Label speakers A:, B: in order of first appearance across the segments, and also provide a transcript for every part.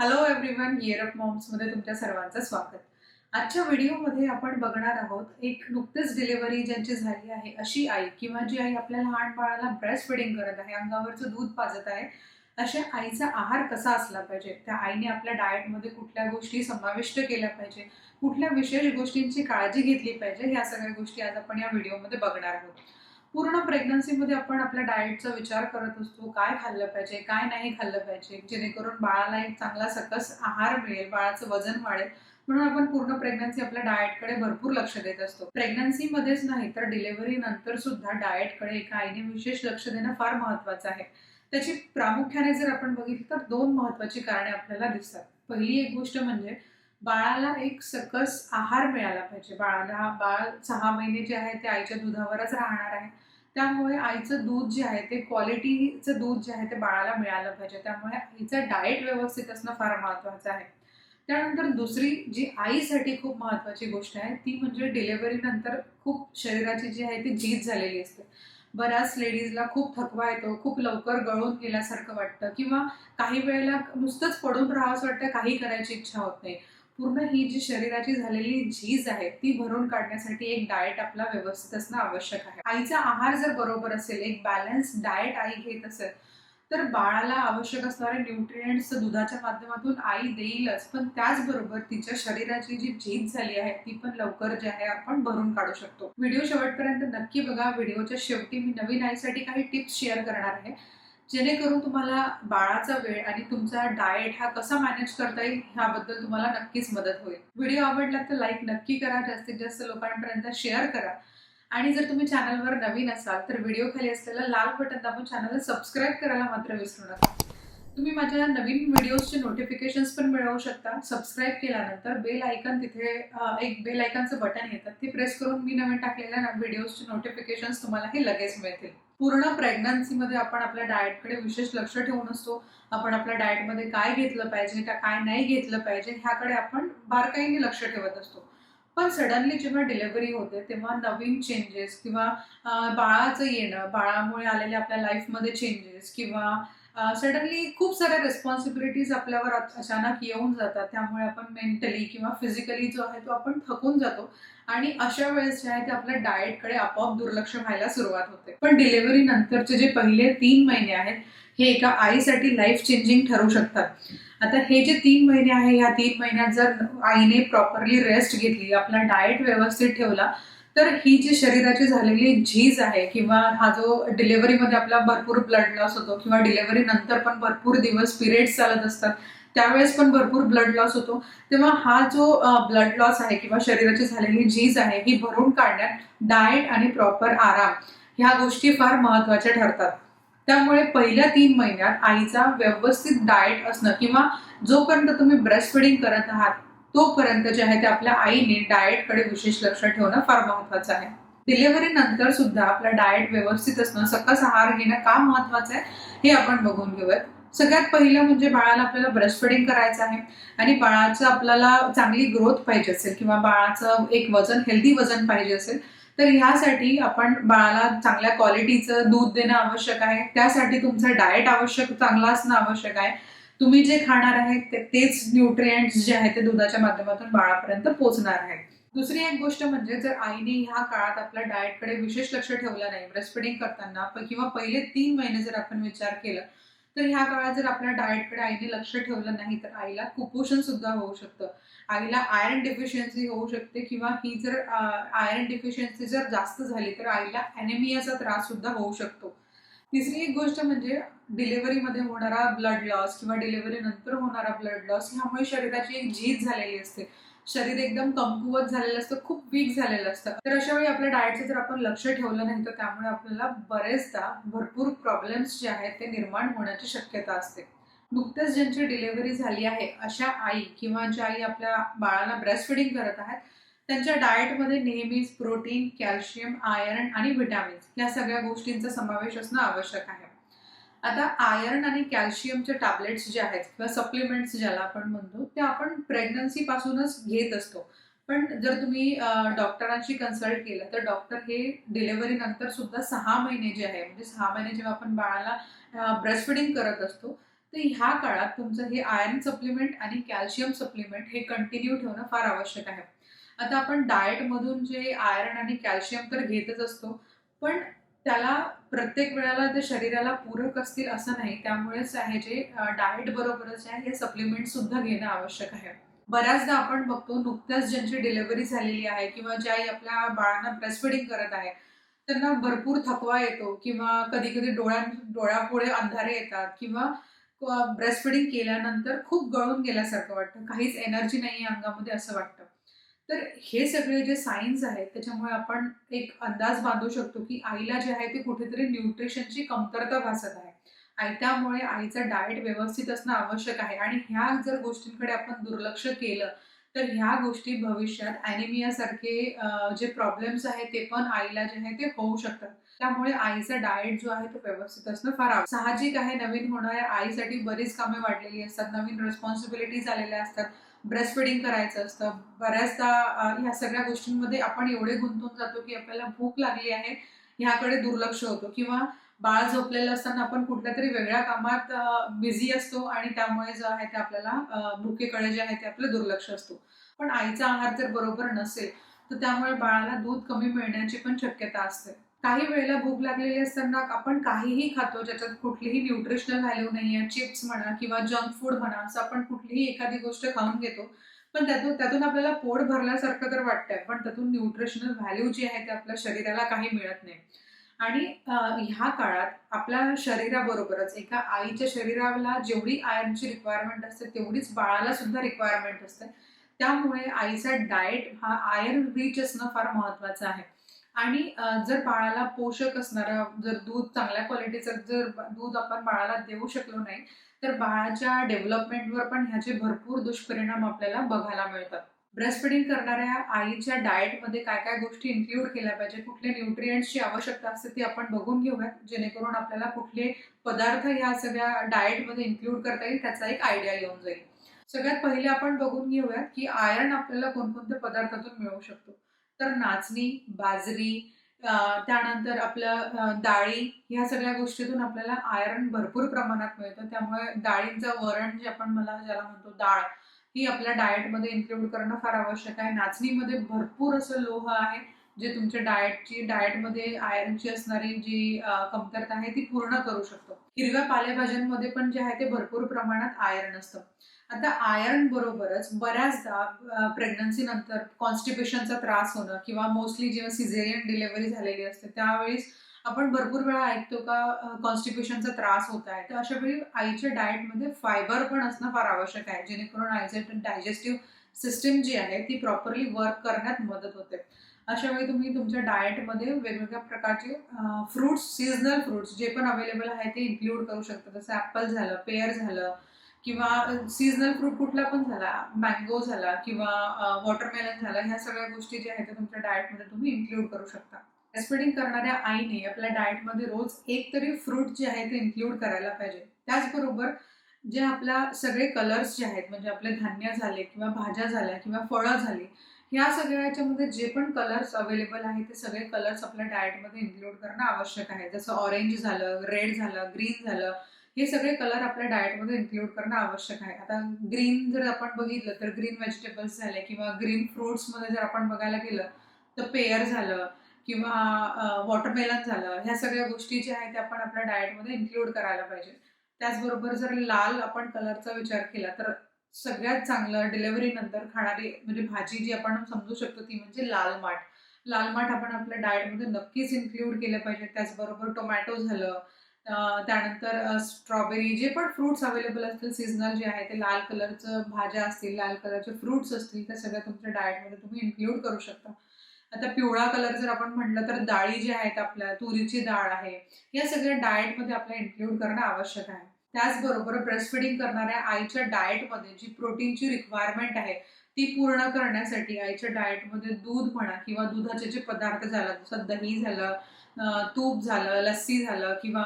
A: Hello everyone gear up मॉम्समध्ये तुमच्या सर्वांचं स्वागत. आजच्या व्हिडिओमध्ये आपण बघणार आहोत एक नुकतीच डिलिव्हरी ज्यांची झाली आहे अशी आई किंवा जी आई आपल्या लहान बाळाला ब्रेस्ट फिडिंग करत आहे अंगावरचं दूध पाजत आहे अशा आईचा आहार कसा असला पाहिजे? त्या आईने आपल्या डाएटमध्ये कुठल्या गोष्टी समाविष्ट केल्या पाहिजे? कुठल्या विशेष गोष्टींची काळजी घेतली पाहिजे? ह्या सगळ्या गोष्टी आज आपण या व्हिडिओमध्ये बघणार आहोत. पूर्ण प्रेग्नन्सीमध्ये आपण आपल्या डाएटचा विचार करत असतो काय खाल्लं पाहिजे काय नाही खाल्लं पाहिजे जेणेकरून बाळाला एक चांगला सकस आहार मिळेल बाळाचं वजन वाढेल. म्हणून आपण पूर्ण प्रेग्नन्सी आपल्या डाएटकडे भरपूर लक्ष देत असतो. प्रेग्नन्सीमध्येच नाही तर डिलिव्हरी नंतर सुद्धा डाएटकडे एका आईने विशेष लक्ष देणं फार महत्वाचं आहे. त्याची प्रामुख्याने जर आपण बघितलं तर दोन महत्वाची कारणे आपल्याला दिसतात. पहिली एक गोष्ट म्हणजे बाळाला एक सकस आहार मिळाला पाहिजे. बाळाला बाळ सहा महिने जे आहे ते आईच्या दुधावरच राहणार आहे. त्यामुळे आईचं दूध जे आहे ते क्वालिटीचं दूध जे आहे ते बाळाला मिळालं पाहिजे. त्यामुळे आईचं डाएट व्यवस्थित असणं फार महत्त्वाचं आहे. त्यानंतर दुसरी जी आईसाठी खूप महत्त्वाची गोष्ट आहे ती म्हणजे डिलेव्हरी नंतर खूप शरीराची जी आहे ती झीज झालेली असते. बऱ्याच लेडीजला खूप थकवा येतो खूप लवकर गळून गेल्यासारखं वाटतं किंवा काही वेळेला नुसतंच पडून राहावंसं वाटतं काही करायची इच्छा होत नाही. पूर्ण ही जी शरीराची झालेली झीज आहे ती भरून काढण्यासाठी एक डाएट आपला व्यवस्थित असणं आवश्यक आहे. आईचा आहार जर बरोबर असेल एक बॅलन्स डाएट आई घेत असेल तर बाळाला आवश्यक असणारे न्यूट्रिएंट्स दुधाच्या माध्यमातून आई देईलच. पण त्याचबरोबर तिच्या शरीराची जी झीज झाली आहे ती पण लवकर जी आहे आपण भरून काढू शकतो. व्हिडिओ शेवटपर्यंत नक्की बघा. व्हिडिओच्या शेवटी मी नवीन आईसाठी काही टिप्स शेअर करणार आहे. जेणेकरून तुम्हाला बाळाचा वेळ आणि तुमचा डाएट हा कसा मॅनेज करता येईल ह्याबद्दल तुम्हाला नक्कीच मदत होईल. व्हिडिओ आवडला तर लाईक नक्की करा जास्तीत जास्त लोकांपर्यंत शेअर करा. आणि जर तुम्ही चॅनलवर नवीन असाल तर व्हिडिओ खाली असलेलं लाल बटन दाबून चॅनलला सबस्क्राईब करायला मात्र विसरू नका. तुम्ही माझ्या नवीन व्हिडिओजचे नोटिफिकेशन्स पण मिळवू शकता. सबस्क्राईब केल्यानंतर बेल आयकन तिथे एक बेल आयकनचं बटन येतात ते प्रेस करून मी नवीन टाकलेल्या व्हिडिओजचे नोटिफिकेशन्स तुम्हाला हे लगेच मिळतील. पूर्ण प्रेग्नन्सीमध्ये आपण आपल्या डाएटकडे विशेष लक्ष ठेवून असतो. आपण आपल्या डाएटमध्ये काय घेतलं पाहिजे का काय नाही घेतलं पाहिजे ह्याकडे आपण बारकाईने लक्ष ठेवत असतो. पण सडनली जेव्हा डिलेव्हरी होते तेव्हा नवीन चेंजेस किंवा बाळाचं येणं बाळामुळे आलेले आपल्या लाईफमध्ये चेंजेस किंवा सडनली खूप साऱ्या रेस्पॉन्सिबिलिटीज आपल्यावर अचानक येऊन जातात. त्यामुळे आपण मेंटली किंवा फिजिकली जो आहे तो आपण थकून जातो. आणि अशा वेळेस जे आहे ते आपल्या डाएटकडे आपोआप दुर्लक्ष व्हायला सुरुवात होते. पण डिलिव्हरी नंतरचे जे पहिले तीन महिने आहेत हे एका आईसाठी लाईफ चेंजिंग ठरू शकतात. आता हे जे तीन महिने आहे या तीन महिन्यात जर आईने प्रॉपरली रेस्ट घेतली आपला डाएट व्यवस्थित ठेवला तर ही जी शरीराची झालेली झीज आहे किंवा हा जो डिलेव्हरीमध्ये आपला भरपूर ब्लड लॉस होतो किंवा डिलेव्हरी नंतर पण भरपूर दिवस पिरियड्स चालत असतात त्यावेळेस पण भरपूर ब्लड लॉस होतो. तेव्हा हा जो ब्लड लॉस आहे किंवा शरीराची झालेली झीज आहे ही भरून काढण्यात डाएट आणि प्रॉपर आराम ह्या गोष्टी फार महत्त्वाच्या ठरतात. त्यामुळे पहिल्या तीन महिन्यात आईचा व्यवस्थित डाएट असणं किंवा जोपर्यंत तुम्ही ब्रेस्ट फिडिंग करत आहात तोपर्यंत जे आहे ते आपल्या आईने डाएटकडे विशेष लक्ष ठेवणं फार महत्वाचं आहे. डिलिव्हरी नंतर सुद्धा आपला डाएट व्यवस्थित असणं सकस आहार घेणं का महत्वाचं आहे हे आपण बघून घेऊयात. सगळ्यात पहिलं म्हणजे बाळाला आपल्याला ब्रेस्ट फिडिंग करायचं आहे आणि बाळाचं आपल्याला चांगली ग्रोथ पाहिजे असेल किंवा बाळाचं एक वजन हेल्दी वजन पाहिजे असेल तर ह्यासाठी आपण बाळाला चांगल्या क्वालिटीचं दूध देणं आवश्यक आहे. त्यासाठी तुमचा डाएट आवश्यक चांगला असणं आवश्यक आहे. तुम्ही जे खाणार आहेत ते- तेच न्यूट्रिएंट्स जे आहेत ते दुधाच्या माध्यमातून बाळापर्यंत पोहोचणार आहेत. दुसरी एक गोष्ट म्हणजे जर आईने ह्या काळात आपल्या डाएटकडे विशेष लक्ष ठेवलं नाही ब्रेस्टफिडिंग करताना किंवा पहिले तीन महिने जर आपण विचार केला तर ह्या काळात जर आपल्या डाएटकडे आईने लक्ष ठेवलं नाही तर आईला कुपोषण सुद्धा होऊ शकतं. आईला आयरन डिफिशियन्सी होऊ शकते किंवा ही जर आयरन डिफिशियन्सी जर जास्त झाली तर आईला ॲनेमियाचा त्रास सुद्धा होऊ शकतो. तिसरी एक गोष्ट म्हणजे डिलिव्हरीमध्ये होणारा ब्लड लॉस किंवा डिलिव्हरी नंतर होणारा ब्लड लॉस ह्यामुळे शरीराची एक झीज झालेली असते. शरीर एकदम कमकुवत झालेलं असतं खूप वीक झालेलं असतं. तर अशा वेळी आपल्या डाएटचं जर आपण लक्ष ठेवलं नाही तर त्यामुळे आपल्याला बरेचदा भरपूर प्रॉब्लेम्स जे आहेत ते निर्माण होण्याची शक्यता असते. नुकतंच ज्यांची डिलिव्हरी झाली आहे अशा आई किंवा ज्या आई आपल्या बाळाला ब्रेस्ट फिडिंग करत आहेत त्यांच्या डाएटमध्ये नेहमीच प्रोटीन कॅल्शियम आयर्न आणि व्हिटॅमिन्स या सगळ्या गोष्टींचा समावेश असणं आवश्यक आहे. आता आयर्न आणि कॅल्शियमचे टॅबलेट्स जे आहेत किंवा सप्लिमेंट्स ज्याला आपण म्हणतो ते आपण प्रेग्नन्सी पासूनच घेत असतो. पण जर तुम्ही डॉक्टरांशी कन्सल्ट केलं तर डॉक्टर हे डिलिव्हरी नंतर सुद्धा सहा महिने जे आहे म्हणजे सहा महिने जेव्हा आपण बाळाला ब्रेस्ट फिडिंग करत असतो तर ह्या काळात तुमचं हे आयर्न सप्लिमेंट आणि कॅल्शियम सप्लिमेंट हे कंटिन्यू ठेवणं फार आवश्यक आहे. आता आपण डाएटमधून जे आयर्न आणि कॅल्शियम तर घेतच असतो पण त्याला प्रत्येक वेळेला ते शरीराला पूरक असतील असं नाही. त्यामुळेच आहे जे डाएट बरोबरच आहे हे सप्लिमेंट सुद्धा घेणं आवश्यक आहे. बऱ्याचदा आपण बघतो नुकत्याच ज्यांची डिलिव्हरी झालेली आहे किंवा ज्याही आपल्या बाळांना ब्रेस्टफिडिंग करत आहे त्यांना भरपूर थकवा येतो किंवा कधी कधी डोळ्यां डोळ्यापुढे अंधारे येतात किंवा ब्रेस्टफिडिंग केल्यानंतर खूप गळून गेल्यासारखं वाटतं. काहीच एनर्जी नाही अंगामध्ये असं वाटतं. तर हे सगळे जे सायन्स आहेत त्याच्यामुळे आपण एक अंदाज बांधू शकतो की आईला जे आहे ते कुठेतरी न्यूट्रिशनची कमतरता भासत आहे. आई त्यामुळे आईचा डाएट व्यवस्थित असणं आवश्यक आहे. आणि ह्या जर गोष्टींकडे आपण दुर्लक्ष केलं तर ह्या गोष्टी भविष्यात अॅनिमियासारखे जे प्रॉब्लेम्स आहेत ते पण आईला जे आहे ते होऊ शकतात. त्यामुळे आईचा डाएट जो आहे तो व्यवस्थित असणं फार साहजिक आहे नवीन होणाऱ्या आईसाठी बरीच कामे वाढलेली असतात नवीन रिस्पॉन्सिबिलिटीज आलेल्या असतात. ब्रेस्ट फिडिंग करायचं असतं. बऱ्याचदा ह्या सगळ्या गोष्टींमध्ये आपण एवढे गुंतून जातो की आपल्याला भूक लागली आहे ह्याकडे दुर्लक्ष होतो. किंवा बाळ झोपलेलं असताना आपण कुठल्या तरी वेगळ्या कामात बिझी असतो आणि त्यामुळे जे आहे ते आपल्याला भुकेकडे जे आहे ते आपलं दुर्लक्ष असतो. पण आईचा आहार जर बरोबर नसेल तर त्यामुळे बाळाला दूध कमी मिळण्याची पण शक्यता असते. काही वेळेला भूक लागलेली असताना आपण काहीही खातो ज्याच्यात कुठलीही न्यूट्रिशनल व्हॅल्यू नाही आहे चिप्स म्हणा किंवा जंक फूड म्हणा असं आपण कुठलीही एखादी गोष्ट खाऊन घेतो. पण त्यातून त्यातून आपल्याला पोट भरल्यासारखं तर वाटतंय पण त्यातून न्यूट्रिशनल व्हॅल्यू जी आहे ते आपल्या शरीराला काही मिळत नाही. आणि ह्या काळात आपल्या शरीराबरोबरच एका आईच्या शरीराला जेवढी आयर्नची रिक्वायरमेंट असते तेवढीच बाळाला सुद्धा रिक्वायरमेंट असते. त्यामुळे आईचा डाएट हा आयर्न रिच असणं फार महत्वाचं आहे. आणि जर बाळाला पोषक असणारा जर दूध चांगल्या क्वालिटीचं जर दूध आपण बाळाला देऊ शकलो नाही तर बाळाच्या डेव्हलपमेंटवर पण ह्याचे भरपूर दुष्परिणाम आपल्याला बघायला मिळतात. ब्रेस्ट फिडिंग करणाऱ्या आईच्या डाएटमध्ये काय काय गोष्टी इन्क्ल्यूड केल्या पाहिजे कुठले न्यूट्रियंट्सची आवश्यकता असते ती आपण बघून घेऊयात जेणेकरून आपल्याला कुठले पदार्थ ह्या सगळ्या डाएटमध्ये इन्क्ल्यूड करता येईल त्याचा एक आयडिया येऊन जाईल. सगळ्यात पहिले आपण बघून घेऊयात की आयर्न आपल्याला कोणकोणत्या पदार्थातून मिळू शकतो. तर नाचणी बाजरी त्यानंतर आपलं डाळी ह्या सगळ्या गोष्टीतून आपल्याला आयरन भरपूर प्रमाणात मिळतं. त्यामुळे डाळींचं वरण जे आपण मला ज्याला म्हणतो डाळ ही आपल्या डाएटमध्ये इन्क्लूड करणं फार आवश्यक आहे. नाचणीमध्ये भरपूर असं लोह आहे जे तुमच्या डाएटची डाएटमध्ये आयरनची असणारी जी कमतरता आहे ती पूर्ण करू शकतो. हिरव्या पालेभाज्यांमध्ये पण जे आहे ते भरपूर प्रमाणात आयरन असतं. आता आयर्न बरोबरच बऱ्याचदा प्रेग्नन्सी नंतर कॉन्स्टिपेशनचा त्रास होणं किंवा मोस्टली जेव्हा सिझेरियन डिलेव्हरी झालेली असते त्यावेळेस आपण भरपूर वेळा ऐकतो का कॉन्स्टिपेशनचा त्रास होत आहे. तर अशा वेळी आईच्या डाएटमध्ये फायबर पण असणं फार आवश्यक आहे जेणेकरून आईचं डायजेस्टिव्ह सिस्टीम जी आहे ती प्रॉपरली वर्क करण्यात मदत होते. अशा वेळी तुम्ही तुमच्या डाएटमध्ये वेगवेगळ्या प्रकारचे फ्रुट्स सीझनल फ्रुट्स जे पण अवेलेबल आहे ते इन्क्लूड करू शकता. जसं ॲपल झालं पेअर झालं किंवा सीझनल फ्रूट कुठला पण झाला मँगो झाला किंवा वॉटरमेलन झाला ह्या सगळ्या गोष्टी ज्या आहेत त्या तुमच्या डाएटमध्ये तुम्ही इन्क्लूड करू शकता. ब्रेस्टफिडिंग करणाऱ्या आईने आपल्या डाएटमध्ये रोज एक तरी फ्रूट जे आहे ते इन्क्लूड करायला पाहिजे. त्याचबरोबर जे आपल्या सगळे कलर्स जे आहेत म्हणजे आपले धान्य झाले किंवा भाज्या झाल्या किंवा फळं झाली ह्या सगळ्या याच्यामध्ये जे पण कलर्स अवेलेबल आहेत ते सगळे कलर्स आपल्या डाएटमध्ये इन्क्लूड करणं आवश्यक आहे. जसं ऑरेंज झालं रेड झालं ग्रीन झालं हे सगळे कलर आपल्या डाएटमध्ये इन्क्लूड करणं आवश्यक आहे. आता ग्रीन जर आपण बघितलं तर ग्रीन व्हेजिटेबल्स झाले किंवा ग्रीन फ्रुट्समध्ये जर आपण बघायला गेलं तर पेयर झालं किंवा वॉटरमेलन झालं ह्या सगळ्या गोष्टी ज्या आहेत त्या आपण आपल्या डाएटमध्ये इन्क्लूड करायला पाहिजे. त्याचबरोबर जर लाल आपण कलरचा विचार केला तर सगळ्यात चांगलं डिलेव्हरी नंतर खाणारी म्हणजे भाजी जी आपण समजू शकतो ती म्हणजे लाल माठ. लाल माठ आपण आपल्या डाएटमध्ये नक्कीच इन्क्लूड केलं पाहिजे. त्याचबरोबर टोमॅटो झालं त्यानंतर स्ट्रॉबेरी जे पण फ्रुट्स अवेलेबल असतील सीझनल जे आहे ते लाल कलरचं भाज्या असतील लाल कलरचे फ्रुट्स असतील त्या सगळ्या तुमच्या डाएटमध्ये तुम्ही इन्क्लूड करू शकता. आता पिवळा कलर जर आपण म्हटलं तर डाळी जी आहेत आपल्या तुरीची डाळ आहे या सगळ्या डाएटमध्ये आपल्या इन्क्लूड करणं आवश्यक आहे. त्याचबरोबर ब्रेस्ट फिडिंग करणाऱ्या आईच्या डाएटमध्ये जी प्रोटीनची रिक्वायरमेंट आहे ती पूर्ण करण्यासाठी आईच्या डाएटमध्ये दूध म्हणा किंवा दुधाचे जे पदार्थ झाला जसं दही झालं तूप झालं लस्सी झालं किंवा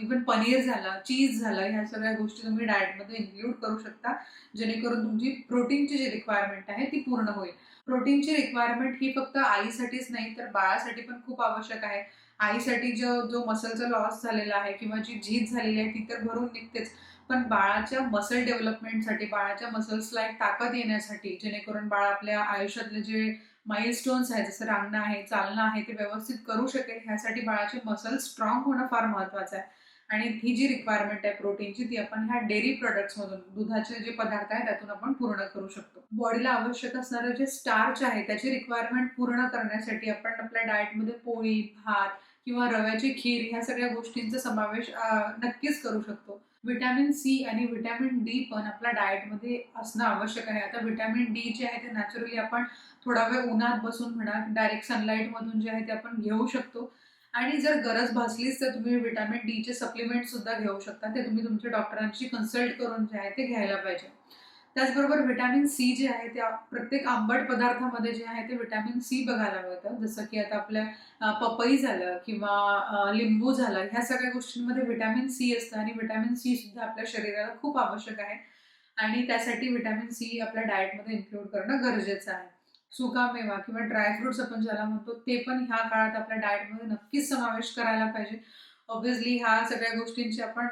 A: इवन पनीर झालं चीज झालं ह्या सगळ्या गोष्टी तुम्ही डाएटमध्ये इन्क्लूड करू शकता. जेणेकरून तुमची प्रोटीनची जी रिक्वायरमेंट आहे ती पूर्ण होईल. प्रोटीनची रिक्वायरमेंट ही फक्त आईसाठीच नाही तर बाळासाठी पण खूप आवश्यक आहे. आईसाठी जो जो मसलचा लॉस झालेला आहे किंवा जी झीज झालेली आहे ती तर भरून निघतेच. पण बाळाच्या मसल डेव्हलपमेंटसाठी बाळाच्या मसल्सला एक ताकद येण्यासाठी जेणेकरून बाळ आपल्या आयुष्यातले जे माइलस्टोन्स आहेत जसं रांगणं आहे चालणं आहे ते व्यवस्थित करू शकेल ह्यासाठी बाळाचे मसल स्ट्रॉंग होणं फार महत्वाचं आहे. आणि ही जी रिक्वायरमेंट आहे प्रोटीनची ती आपण ह्या डेअरी प्रोडक्ट्समधून दुधाचे जे पदार्थ आहेत त्यातून आपण पूर्ण करू शकतो. बॉडीला आवश्यक असणारं जे स्टार्च आहे त्याची रिक्वायरमेंट पूर्ण करण्यासाठी आपण आपल्या डाएटमध्ये पोळी भात किंवा रव्याची खीर ह्या सगळ्या गोष्टींचा समावेश नक्कीच करू शकतो. विटॅमिन सी आणि विटॅमिन डी पण आपल्या डाएटमध्ये असणं आवश्यक आहे. आता विटॅमिन डी जे आहे ते नॅचरली आपण थोडा वेळ उन्हात बसून म्हणा डायरेक्ट सनलाईटमधून जे आहे ते आपण घेऊ शकतो. आणि जर गरज भासलीच तर तुम्ही विटॅमिन डीचे सप्लिमेंट सुद्धा घेऊ शकता. ते तुम्ही तुमच्या डॉक्टरांशी कन्सल्ट करून जे आहे ते घ्यायला पाहिजे. त्याचबरोबर व्हिटॅमिन सी जे आहे त्या प्रत्येक आंबट पदार्थामध्ये जे आहे ते व्हिटॅमिन सी बघायला मिळतं. जसं की आता आपल्या पपई झालं किंवा लिंबू झालं ह्या सगळ्या गोष्टींमध्ये व्हिटॅमिन सी असतं आणि विटॅमिन सी सुद्धा आपल्या शरीराला खूप आवश्यक आहे. आणि त्यासाठी व्हिटॅमिन सी आपल्या डाएटमध्ये इन्क्लूड करणं गरजेचं आहे. सुकामेवा किंवा ड्रायफ्रुट्स आपण ज्याला म्हणतो ते पण ह्या काळात आपल्या डाएटमध्ये नक्कीच समावेश करायला पाहिजे. ऑब्व्हियसली ह्या सगळ्या गोष्टींचे आपण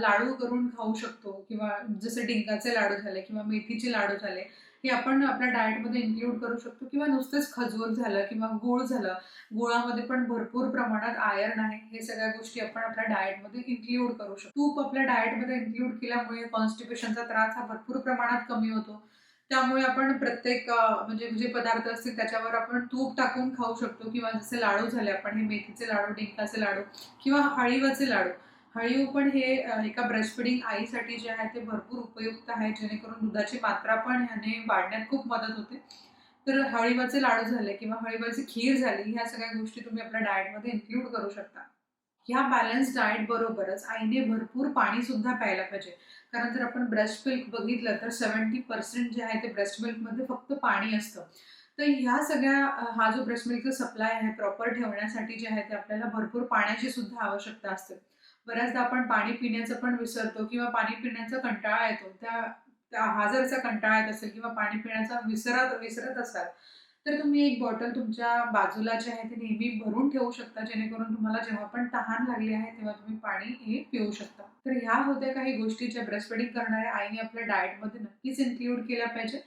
A: लाडू करून खाऊ शकतो. किंवा जसे डिंकाचे लाडू झाले किंवा मेथीचे लाडू झाले हे आपण आपल्या डाएटमध्ये इन्क्लूड करू शकतो. किंवा नुसतेच खजूर झालं किंवा गूळ झालं गुळामध्ये पण भरपूर प्रमाणात आयर्न आहे. हे सगळ्या गोष्टी आपण आपल्या डाएटमध्ये इन्क्लूड करू शकतो. तूप आपल्या डाएटमध्ये इन्क्लूड केल्यामुळे कॉन्स्टिपेशनचा त्रास हा भरपूर प्रमाणात कमी होतो. त्यामुळे आपण प्रत्येक म्हणजे जे पदार्थ असतील त्याच्यावर आपण तूप टाकून खाऊ शकतो किंवा जसे लाडू झाले आपण हे मेथीचे लाडू डिंकाचे लाडू किंवा हळीवाचे लाडू. हळीव पण हे अ, एका ब्रेस्टफिडिंग आईसाठी जे आहे ते भरपूर उपयुक्त आहे जेणेकरून दुधाची मात्रा पण ह्याने वाढण्यात खूप मदत होते. तर हळीवाचे लाडू झाले किंवा हळीवाची खीर झाली ह्या सगळ्या गोष्टी तुम्ही आपल्या डाएटमध्ये इन्क्लूड करू शकता. ह्या बॅलन्स डाएट बरोबरच आईने भरपूर पाणी सुद्धा प्यायला पाहिजे. कारण जर आपण ब्रेस्ट मिल्क बघितलं तर सेवन्टी पर्सेंट जे आहे ते ब्रेस्ट मिल्कमध्ये फक्त पाणी असतं. तर ह्या सगळ्या हा जो ब्रेस्ट मिल्कचा सप्लाय आहे प्रॉपर ठेवण्यासाठी जे आहे ते आपल्याला भरपूर पाण्याची सुद्धा आवश्यकता असते. बऱ्याचदा आपण पाणी पिण्याचं पण विसरतो किंवा पाणी पिण्याचा कंटाळा येतो. त्या हा जर कंटाळा येत असेल किंवा पाणी पिण्याचा विसरत विसरत असाल तर तुम्ही एक बॉटल तुमच्या बाजूला जे आहे ते नेहमी भरून ठेवू शकता जेणेकरून तुम्हाला जेव्हा पण तहान लागली आहे तेव्हा तुम्ही पाणी हे पिऊ शकता. तर ह्या होत्या काही गोष्टी ज्या ब्रेस्टफिडिंग करणाऱ्या आईने आपल्या डाएटमध्ये नक्कीच इन्क्ल्यूड केल्या पाहिजे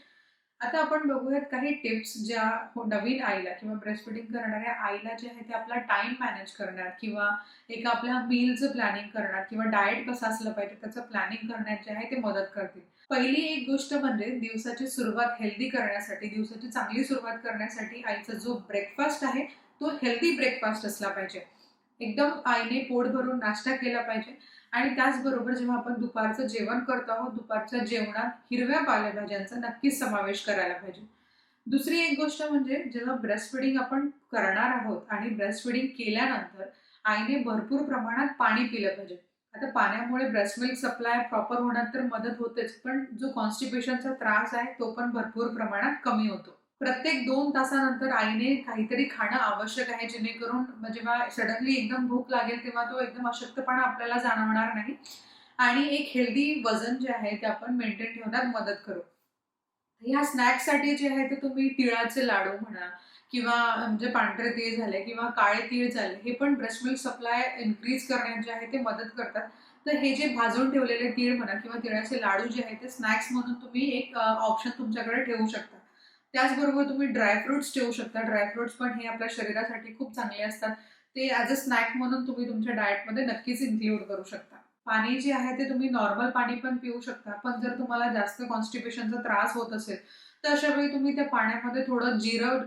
A: आता आपण बघूयात काही टिप्स ज्या हो- नवीन आईला किंवा ब्रेस्टफिडिंग करणाऱ्या आईला जे आहे ते आपला टाइम मॅनेज करण्यात किंवा एका आपल्या मिलचं प्लॅनिंग करण्यात किंवा डाएट कसं असलं पाहिजे त्याचं प्लॅनिंग करण्यात जे आहे ते मदत करतील. पहिली एक गोष्ट म्हणजे दिवसाची सुरुवात हेल्दी करण्यासाठी दिवसाची चांगली सुरुवात करण्यासाठी आईचा जो ब्रेकफास्ट आहे तो हेल्दी ब्रेकफास्ट असला पाहिजे. एकदम आईने पोट भरून नाश्ता केला पाहिजे. आणि त्याचबरोबर जेव्हा आपण दुपारचं जेवण करतो आहोत दुपारच्या जेवणात हिरव्या पालेभाज्यांचा नक्कीच समावेश करायला पाहिजे. दुसरी एक गोष्ट म्हणजे जेव्हा ब्रेस्ट फिडिंग आपण करणार आहोत आणि ब्रेस्ट फिडिंग केल्यानंतर आईने भरपूर प्रमाणात पाणी पिलं पाहिजे. आता पाण्यामुळे ब्रेस्ट मिल्क सप्लाय प्रॉपर होण्यात तर मदत होतेच पण जो कॉन्स्टिपेशनचा त्रास आहे तो पण भरपूर प्रमाणात कमी होतो. प्रत्येक दोन तासानंतर आईने काहीतरी खाणं आवश्यक आहे जेणेकरून जेव्हा सडनली एकदम भूक लागेल तेव्हा तो एकदम अशक्तपणा आपल्याला जाणवणार नाही. आणि एक हेल्दी वजन जे आहे ते आपण मेंटेन ठेवण्यात मदत करू. ह्या स्नॅक्ससाठी जे आहे ते तुम्ही तिळाचे लाडू म्हणा किंवा म्हणजे पांढरे तीळ झाले किंवा काळे तीळ झाले हे पण ब्रेस्ट मिल्क सप्लाय इन्क्रीज करण्यात जे आहे ते मदत करतात. तर हे जे भाजून ठेवलेले तीळ म्हणा किंवा तिळाचे लाडू जे आहे ते स्नॅक्स म्हणून तुम्ही एक ऑप्शन तुमच्याकडे ठेवू शकता. त्याचबरोबर तुम्ही ड्रायफ्रुट्स ठेवू शकता. ड्रायफ्रुट्स पण हे आपल्या शरीरासाठी खूप चांगले असतात. ते ॲज अ स्नॅक म्हणून तुम्ही तुमच्या डाएटमध्ये नक्कीच इन्क्लूड करू शकता. पाणी जे आहे ते तुम्ही नॉर्मल पाणी पण पिऊ शकता. पण जर तुम्हाला जास्त कॉन्स्टिपेशनचा त्रास होत असेल तर अशा वेळी तुम्ही त्या पाण्यामध्ये थोडं जिरं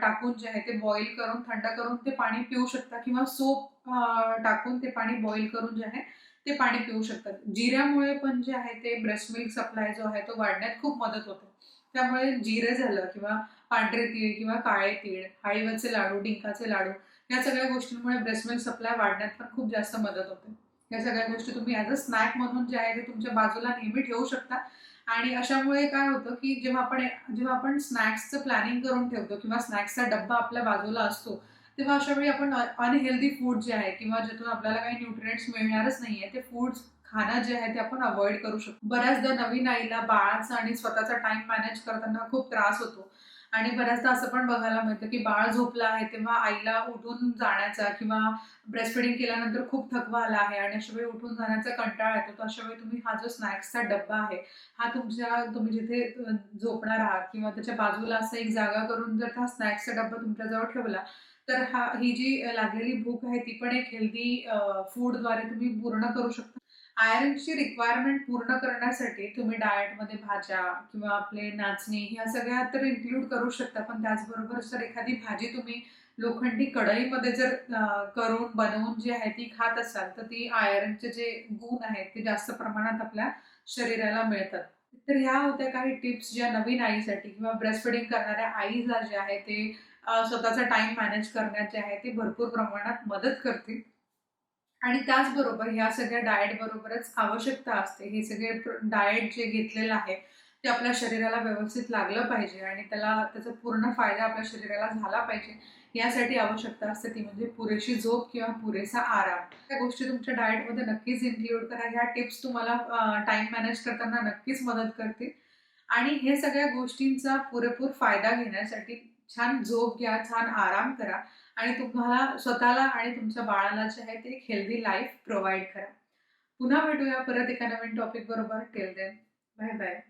A: टाकून जे आहे ते बॉईल करून थंड करून ते पाणी पिऊ शकता. किंवा सोप टाकून ते पाणी बॉईल करून जे आहे ते पाणी पिऊ शकतात जिऱ्यामुळे पण जे आहे ते ब्रेस्ट मिल्क सप्लाय जो आहे तो वाढण्यात खूप मदत होते. त्यामुळे जिरे झालं किंवा पांढरे तीळ किंवा काळे तीळ हळीवाचे लाडू डिंकाचे लाडू या सगळ्या गोष्टींमुळे ब्रेस्ट मिल्क सप्लाय वाढण्यात पण खूप जास्त मदत होते. या सगळ्या गोष्टी तुम्ही ॲज अ स्नॅक म्हणून जे आहे ते तुमच्या बाजूला नेहमी ठेवू शकता. आणि अशामुळे काय होतं की जेव्हा आपण जेव्हा आपण स्नॅक्सचं प्लॅनिंग करून ठेवतो किंवा स्नॅक्सचा डब्बा आपल्या बाजूला असतो तेव्हा अशा वेळी आपण अनहेल्दी फूड जे आहे किंवा ज्यातून आपल्याला काही न्यूट्रिएंट्स मिळणारच नाहीये ते फूड्स खाणं जे आहे ते आपण अवॉइड करू शकतो. बऱ्याचदा नवीन आईला बाळाचा आणि स्वतःचा टाइम मॅनेज करताना खूप त्रास होतो. आणि बऱ्याचदा असं पण बघायला मिळतं की बाळ झोपलं आहे तेव्हा आईला उठून जाण्याचा किंवा ब्रेस्ट फिडिंग केल्यानंतर खूप थकवा आला आहे आणि अशा वेळी उठून जाण्याचा कंटाळा येतो तर अशा वेळी तुम्ही हा जो स्नॅक्सचा डब्बा आहे हा तुमच्या तुम्ही जिथे झोपणार आहात किंवा त्याच्या बाजूला असं एक जागा करून जर हा स्नॅक्सचा डब्बा तुमच्याजवळ ठेवला तर हा ही जी लागलेली भूक आहे ती पण एक हेल्दी फूडद्वारे तुम्ही पूर्ण करू शकता. आयर्नची रिक्वायरमेंट पूर्ण करण्यासाठी तुम्ही डाएटमध्ये भाज्या किंवा आपले नाचणी ह्या सगळ्या तर इन्क्लूड करू शकता. पण त्याचबरोबर जर एखादी भाजी तुम्ही लोखंडी कढईमध्ये जर करून बनवून जी आहे ती खात असाल तर ती आयरनचे जे गुण आहेत ते जास्त प्रमाणात आपल्या शरीराला मिळतात. तर ह्या होत्या काही टिप्स ज्या नवीन आईसाठी किंवा ब्रेस्ट फिडिंग करणाऱ्या आईला जे आहे ते स्वतःचा टाइम मॅनेज करण्यात जे आहे ते भरपूर प्रमाणात मदत करतील. आणि त्याचबरोबर ह्या सगळ्या डाएट बरोबरच आवश्यकता असते. हे सगळे डाएट जे घेतलेलं आहे ते आपल्या शरीराला व्यवस्थित लागलं पाहिजे आणि त्याला त्याचा पूर्ण फायदा आपल्या शरीराला झाला पाहिजे. यासाठी आवश्यकता असते ती म्हणजे पुरेशी झोप किंवा पुरेसा आराम. त्या गोष्टी तुमच्या डाएटमध्ये नक्कीच इन्क्ल्यूड करा. ह्या टिप्स तुम्हाला टाइम मॅनेज करताना नक्कीच मदत करतील. आणि हे सगळ्या गोष्टींचा पुरेपूर फायदा घेण्यासाठी छान झोप घ्या छान आराम करा. आणि तुम्हाला स्वतःला आणि तुमच्या बाळाला जे आहे ते एक हेल्दी लाईफ प्रोव्हाइड करा. पुन्हा भेटूया परत एका नवीन टॉपिक बरोबर. Till then bye bye